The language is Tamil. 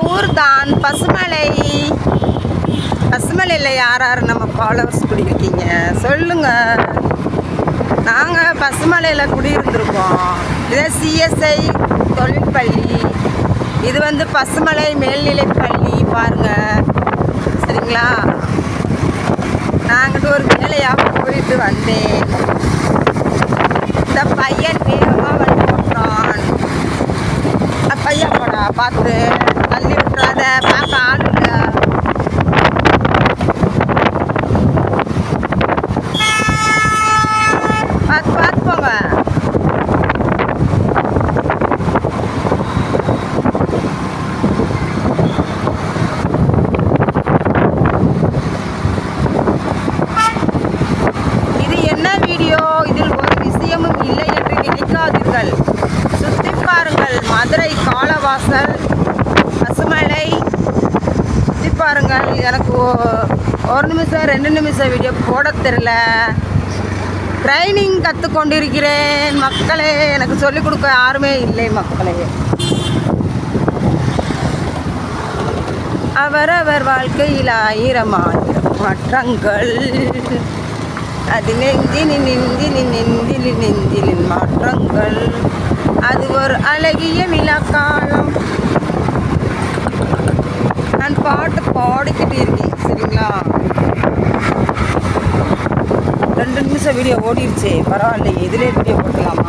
ஊர் தான் பசுமலை. பசுமலையில் யார் யார் நம்ம ஃபாலோவர்ஸ் குடியிருக்கீங்க? சொல்லுங்க. நாங்கள் பசுமலையில் குடியிருந்திருக்கோம். இதே சிஎஸ்ஐ தொழிற்பள்ளி. இது வந்து பசுமலை மேல்நிலை பள்ளி பாருங்க. சரிங்களா? நாங்கிட்ட ஒரு வேலையாக போயிட்டு வந்தேன். இந்த பையன் வேகமாக வந்து போட்டான் பையன் போடா பார்த்து. தள்ளி பார்க்க ஆள் பார்த்து பார்த்து போங்க. இது என்ன வீடியோ இதில் ஒரு விஷயமும் இல்லை என்று நினைக்காதீர்கள். சுத்தி பாருங்கள் மதுரை காலவாசல். பசுமலை சுற்றி பாருங்கள் எனக்கு ஒரு நிமிஷம் ரெண்டு நிமிஷம் வீடியோ போட தெரில ட்ரைனிங் கற்றுக்கொண்டிருக்கிறேன் மக்களே. எனக்கு சொல்லிக் கொடுக்க யாருமே இல்லை மக்களே. அவரவர் வாழ்க்கையில் ஆயிரம் ஆயிரம் மாற்றங்கள். அது நெஞ்சினி நெஞ்சினி நெஞ்சினின் நெஞ்சினின் மாற்றங்கள். அது ஒரு அழகிய விழாக்காலம் காலம். பாட்டு பாடிக்கிட்டு இருக்கேன் சரிங்களா? ரெண்டு நிமிஷம் வீடியோ ஓடிடுச்சே பரவாயில்ல இதிலே வீடியோ போட்டுக்கலாமா?